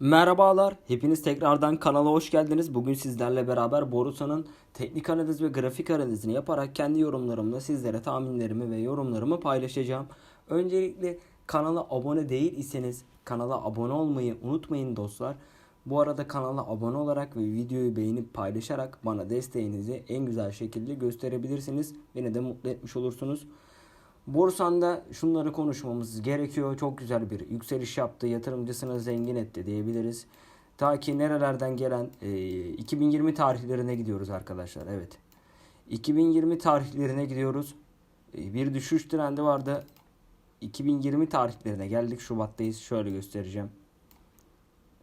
Merhabalar, hepiniz tekrardan kanala hoş geldiniz. Bugün sizlerle beraber Borusan'ın teknik analiz ve grafik analizini yaparak kendi yorumlarımla sizlere tahminlerimi ve yorumlarımı paylaşacağım. Öncelikle kanala abone değil iseniz kanala abone olmayı unutmayın dostlar. Bu arada kanala abone olarak ve videoyu beğenip paylaşarak bana desteğinizi en güzel şekilde gösterebilirsiniz. Beni de mutlu etmiş olursunuz. Borsanda şunları konuşmamız gerekiyor. Çok güzel bir yükseliş yaptı. Yatırımcısını zengin etti diyebiliriz. Ta ki nerelerden gelen e, 2020 tarihlerine gidiyoruz arkadaşlar. Evet. 2020 tarihlerine gidiyoruz. E, bir düşüş trendi vardı. 2020 tarihlerine geldik. Şubat'tayız. Şöyle göstereceğim.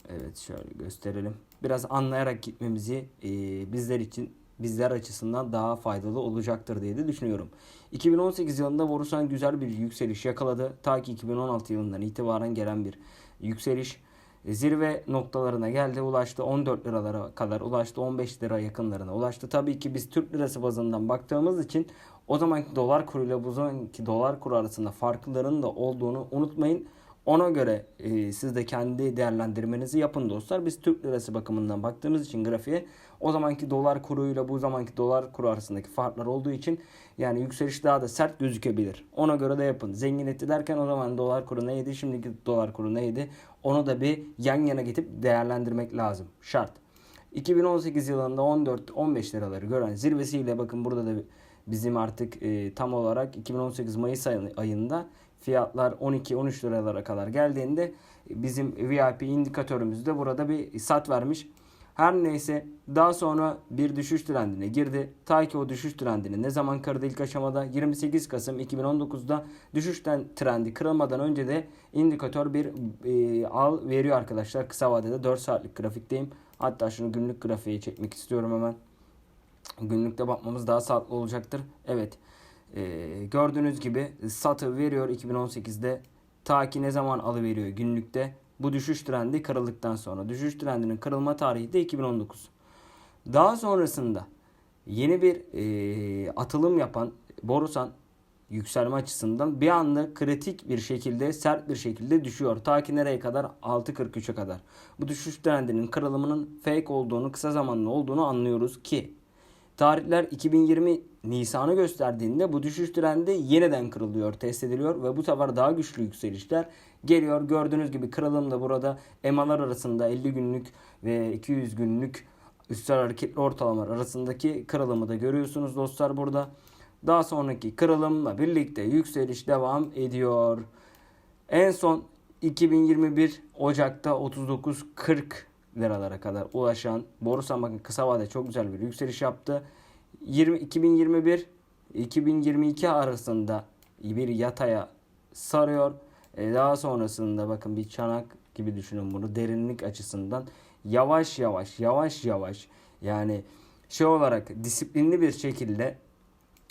Evet şöyle gösterelim. Biraz anlayarak gitmemizi e, bizler için bizler açısından daha faydalı olacaktır diye de düşünüyorum. 2018 yılında Borusan güzel bir yükseliş yakaladı. Ta ki 2016 yılından itibaren gelen bir yükseliş e, zirve noktalarına geldi. Ulaştı 14 liralara kadar ulaştı 15 lira yakınlarına ulaştı. Tabii ki biz Türk lirası bazından baktığımız için o zamanki dolar kuruyla bu zamanki dolar kuru arasında farkların da olduğunu unutmayın. Ona göre e, siz de kendi değerlendirmenizi yapın dostlar. Biz Türk lirası bakımından baktığımız için grafiğe o zamanki dolar kuruyla bu zamanki dolar kuru arasındaki farklar olduğu için yani yükseliş daha da sert gözükebilir. Ona göre de yapın. Zengin etti derken o zaman dolar kuru neydi, şimdiki dolar kuru neydi? Onu da bir yan yana getirip değerlendirmek lazım. Şart. 2018 yılında 14-15 liraları gören zirvesiyle bakın burada da bizim artık e, tam olarak 2018 Mayıs ayında fiyatlar 12-13 liralara kadar geldiğinde bizim VIP indikatörümüz de burada bir sat vermiş. Her neyse daha sonra bir düşüş trendine girdi. Ta ki o düşüş trendini ne zaman kırdı ilk aşamada 28 Kasım 2019'da düşüşten trendi kırılmadan önce de indikatör bir e, al veriyor arkadaşlar. Kısa vadede 4 saatlik grafikteyim. Hatta şunu günlük grafiğe çekmek istiyorum hemen. Günlükte bakmamız daha sağlıklı olacaktır. Evet. E, gördüğünüz gibi satı veriyor 2018'de. Ta ki ne zaman alıveriyor günlükte. Bu düşüş trendi kırıldıktan sonra. Düşüş trendinin kırılma tarihi de 2019. Daha sonrasında yeni bir e, atılım yapan Borusan yükselme açısından bir anda kritik bir şekilde sert bir şekilde düşüyor. Ta ki nereye kadar? 6.43'e kadar. Bu düşüş trendinin kırılımının fake olduğunu kısa zamanlı olduğunu anlıyoruz ki tarihler 2020 Nisan'ı gösterdiğinde bu düşüş trendi yeniden kırılıyor, test ediliyor ve bu sefer daha güçlü yükselişler geliyor. Gördüğünüz gibi kırılım da burada EMA'lar arasında 50 günlük ve 200 günlük üstel hareketli ortalamalar arasındaki kırılımı da görüyorsunuz dostlar burada. Daha sonraki kırılımla birlikte yükseliş devam ediyor. En son 2021 Ocak'ta 39.40 liralara kadar ulaşan Borusan bakın kısa vade çok güzel bir yükseliş yaptı. 20, 2021 2022 arasında bir yataya sarıyor. E daha sonrasında bakın bir çanak gibi düşünün bunu derinlik açısından yavaş yavaş yavaş yavaş yani şey olarak disiplinli bir şekilde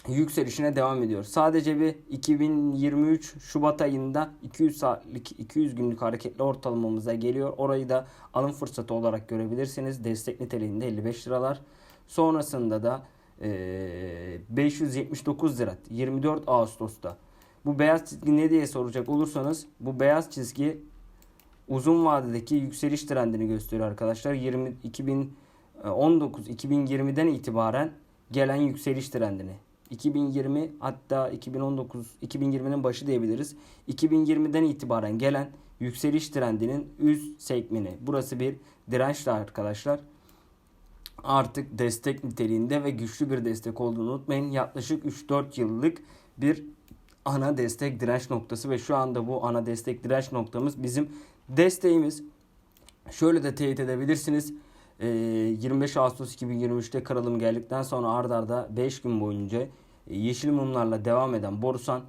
yükselişine devam ediyor. Sadece bir 2023 Şubat ayında 200 saatlik 200 günlük hareketli ortalamamıza geliyor. Orayı da alım fırsatı olarak görebilirsiniz. Destek niteliğinde 55 liralar. Sonrasında da e, 579 lira 24 Ağustos'ta. Bu beyaz çizgi ne diye soracak olursanız bu beyaz çizgi uzun vadedeki yükseliş trendini gösteriyor arkadaşlar. 20 2019 2020'den itibaren gelen yükseliş trendini. 2020 hatta 2019 2020'nin başı diyebiliriz. 2020'den itibaren gelen yükseliş trendinin üst segmeni. Burası bir dirençli arkadaşlar. Artık destek niteliğinde ve güçlü bir destek olduğunu unutmayın. Yaklaşık 3-4 yıllık bir ana destek direnç noktası ve şu anda bu ana destek direnç noktamız bizim desteğimiz. Şöyle de teyit edebilirsiniz. 25 Ağustos 2023'te kırılım geldikten sonra ard arda 5 gün boyunca yeşil mumlarla devam eden Borusan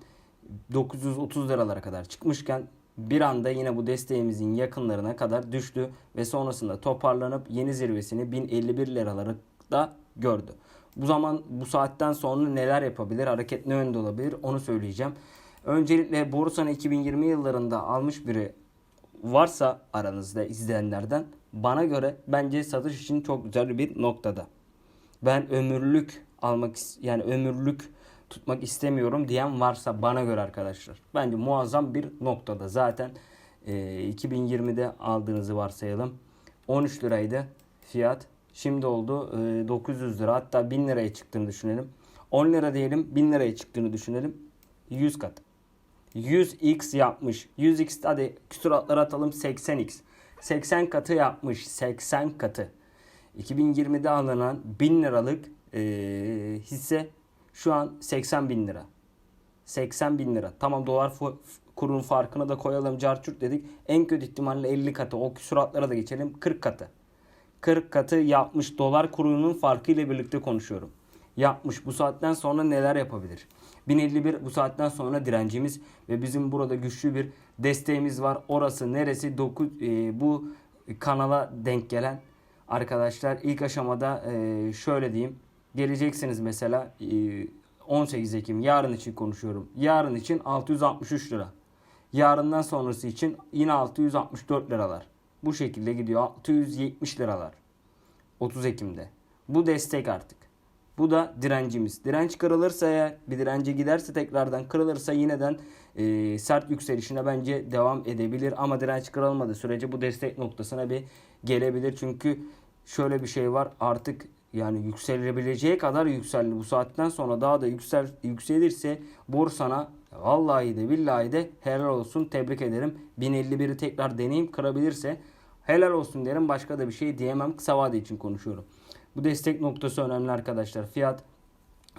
930 liralara kadar çıkmışken bir anda yine bu desteğimizin yakınlarına kadar düştü ve sonrasında toparlanıp yeni zirvesini 1051 liraları da gördü. Bu zaman bu saatten sonra neler yapabilir, hareket ne yönde olabilir onu söyleyeceğim. Öncelikle Borusan'ı 2020 yıllarında almış biri varsa aranızda izleyenlerden bana göre bence satış için çok güzel bir noktada. Ben ömürlük almak yani ömürlük tutmak istemiyorum diyen varsa bana göre arkadaşlar. Bence muazzam bir noktada zaten e, 2020'de aldığınızı varsayalım. 13 liraydı fiyat. Şimdi oldu e, 900 lira hatta 1000 liraya çıktığını düşünelim. 10 lira diyelim 1000 liraya çıktığını düşünelim. 100 kat. 100x yapmış. 100x hadi küsuratları atalım 80x. 80 katı yapmış. 80 katı. 2020'de alınan 1000 liralık e, hisse şu an 80 bin lira. 80 bin lira. Tamam dolar kurun farkını da koyalım carçurt dedik. En kötü ihtimalle 50 katı. O küsuratlara da geçelim. 40 katı. 40 katı yapmış dolar kurunun farkı ile birlikte konuşuyorum. Yapmış. Bu saatten sonra neler yapabilir? 1051 bu saatten sonra direncimiz ve bizim burada güçlü bir desteğimiz var. Orası neresi? 9 e, bu kanala denk gelen arkadaşlar ilk aşamada e, şöyle diyeyim. Geleceksiniz mesela e, 18 Ekim yarın için konuşuyorum. Yarın için 663 lira. Yarından sonrası için yine 664 liralar. Bu şekilde gidiyor. 670 liralar. 30 Ekim'de. Bu destek artık. Bu da direncimiz. Direnç kırılırsa eğer bir dirence giderse tekrardan kırılırsa yineden e, sert yükselişine bence devam edebilir. Ama direnç kırılmadığı sürece bu destek noktasına bir gelebilir. Çünkü şöyle bir şey var artık yani yükselebileceği kadar yükseldi. Bu saatten sonra daha da yüksel, yükselirse borsana vallahi de billahi de helal olsun tebrik ederim. 1051'i tekrar deneyim kırabilirse helal olsun derim. Başka da bir şey diyemem. Kısa vade için konuşuyorum. Bu destek noktası önemli arkadaşlar. Fiyat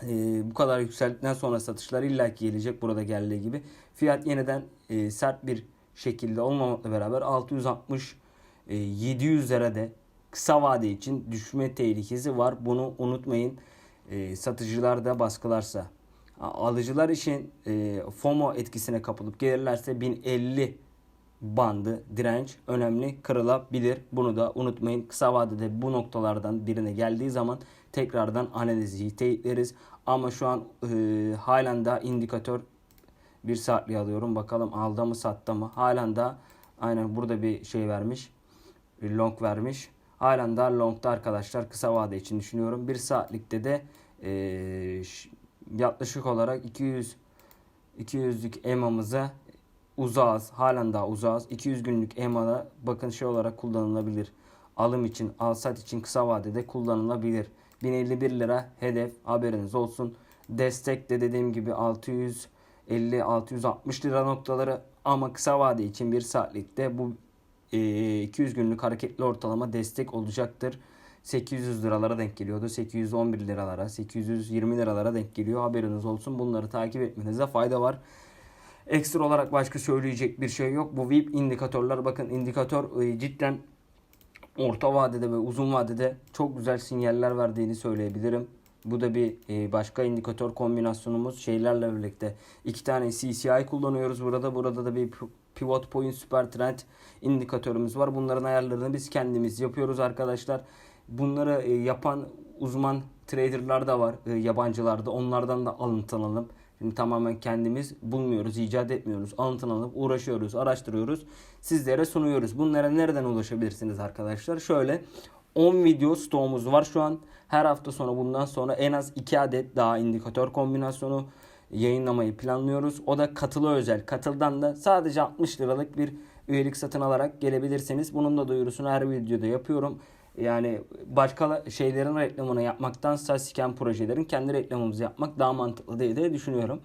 e, bu kadar yükseldikten sonra satışlar illaki gelecek burada geldiği gibi. Fiyat yeniden e, sert bir şekilde olmamakla beraber 660 e, 700 lira de kısa vade için düşme tehlikesi var. Bunu unutmayın. E, satıcılar da baskılarsa. Alıcılar için e, FOMO etkisine kapılıp gelirlerse 1050 bandı direnç önemli kırılabilir. Bunu da unutmayın. Kısa vadede bu noktalardan birine geldiği zaman tekrardan analizi teyitleriz. Ama şu an e, halen daha indikatör bir saatliği alıyorum. Bakalım aldı mı sattı mı? Halen daha aynen burada bir şey vermiş. Bir long vermiş. Halen daha longda arkadaşlar kısa vade için düşünüyorum. Bir saatlikte de e, yaklaşık olarak 200 200'lük EMA'mıza uzağız. Halen daha uzağız. 200 günlük EMA'da bakın şey olarak kullanılabilir. Alım için, alsat için kısa vadede kullanılabilir. 1051 lira hedef haberiniz olsun. Destek de dediğim gibi 650-660 lira noktaları ama kısa vade için bir saatlikte bu e, 200 günlük hareketli ortalama destek olacaktır. 800 liralara denk geliyordu. 811 liralara, 820 liralara denk geliyor. Haberiniz olsun. Bunları takip etmenize fayda var. Ekstra olarak başka söyleyecek bir şey yok. Bu VIP indikatörler bakın indikatör e, cidden orta vadede ve uzun vadede çok güzel sinyaller verdiğini söyleyebilirim. Bu da bir e, başka indikatör kombinasyonumuz şeylerle birlikte. iki tane CCI kullanıyoruz burada. Burada da bir pivot point süper trend indikatörümüz var. Bunların ayarlarını biz kendimiz yapıyoruz arkadaşlar. Bunları e, yapan uzman traderlar da var yabancılarda. Onlardan da alıntınalım. Şimdi tamamen kendimiz bulmuyoruz, icat etmiyoruz. Alıntınlanıp uğraşıyoruz, araştırıyoruz. Sizlere sunuyoruz. Bunlara nereden ulaşabilirsiniz arkadaşlar? Şöyle 10 video stoğumuz var şu an. Her hafta sonu bundan sonra en az 2 adet daha indikatör kombinasyonu yayınlamayı planlıyoruz. O da katılı özel. Katıldan da sadece 60 liralık bir üyelik satın alarak gelebilirsiniz. Bunun da duyurusunu her videoda yapıyorum. Yani başka şeylerin reklamını yapmaktansa siken projelerin kendi reklamımızı yapmak daha mantıklı diye de düşünüyorum.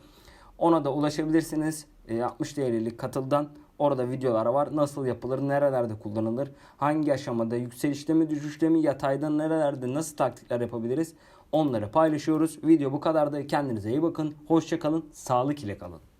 Ona da ulaşabilirsiniz. E, 60 TL'lik katıldan orada videolar var. Nasıl yapılır, nerelerde kullanılır, hangi aşamada, yükselişte mi, düşüşte mi, yatayda nerelerde, nasıl taktikler yapabiliriz onları paylaşıyoruz. Video bu kadar da kendinize iyi bakın. Hoşça kalın, sağlık ile kalın.